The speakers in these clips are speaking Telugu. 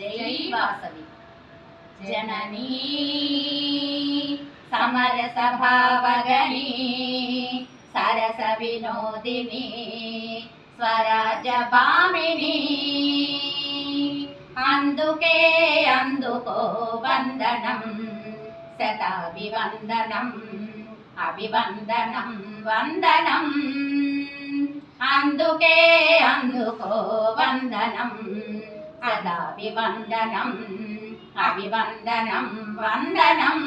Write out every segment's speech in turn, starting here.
జై వాసవి జననీ సమరస భావగని సరస వినోదిని స్వరాజ భామిని అందుకే అందుకో వందనం శతాభివందనం అభివందనం వందనం. అందుకే అందుకో వందనం సదాభివందనం అభివందనం వందనం.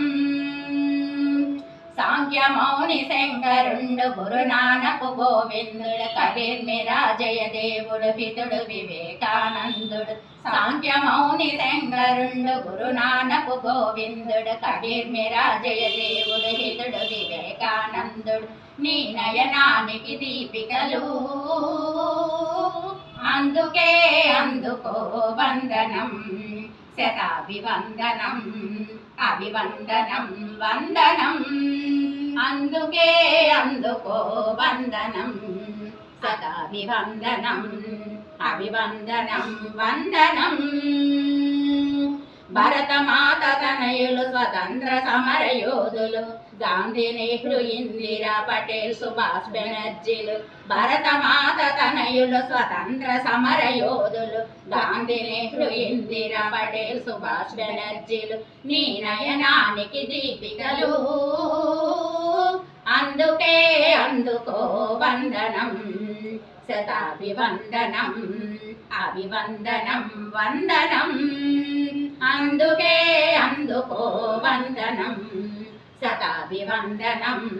సాంఖ్యమౌని శంకరుండు గురునానకు గోవిందుడు కవిర్మిరాజయ దేవుడు పితుడు వివేకానందుడు. సాంఖ్యమౌని శంకరుండు గురునానకు గోవిందుడు కవిర్మిరాజయ దేవుడు హితుడు వివేకానందుడు. నీ నయనానికి దీపికలు అందుకే అందుకో వందనం శతాభివందనం అభివందనం వందనం. అందుకే అందుకో వందనం సదాభివందనం అభివందనం వందనం. భరతమాత తనయులు స్వతంత్ర సమర యోధులు గాంధీ నెహ్రూ ఇందిరా పటేల్ సుభాష్ బెనర్జీలు భరతమాత తనయులు స్వతంత్ర సమర యోధులు గాంధీ నెహ్రూ ఇందిరా పటేల్ సుభాష్ బెనర్జీలు నీ నయనానికి దీపికలు. అందుకే అందుకో వందనం శతాభివందనం అభివందనం వందనం. అందుకే అందుకో వందనం శతాభివందనం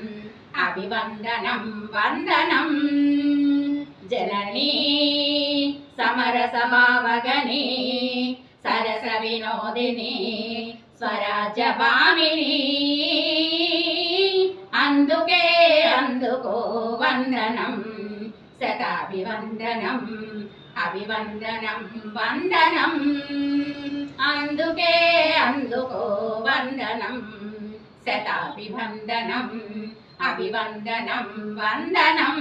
అభివందనం వందనం. జననీ సమర సమావగని సరస వినోదిని స్వరాజ భామిని అందుకో వందనం శతాభివందనం అభివందనం వందనం అందుకే అందుకో వందనం శతాభివందనం అభివందనం వందనం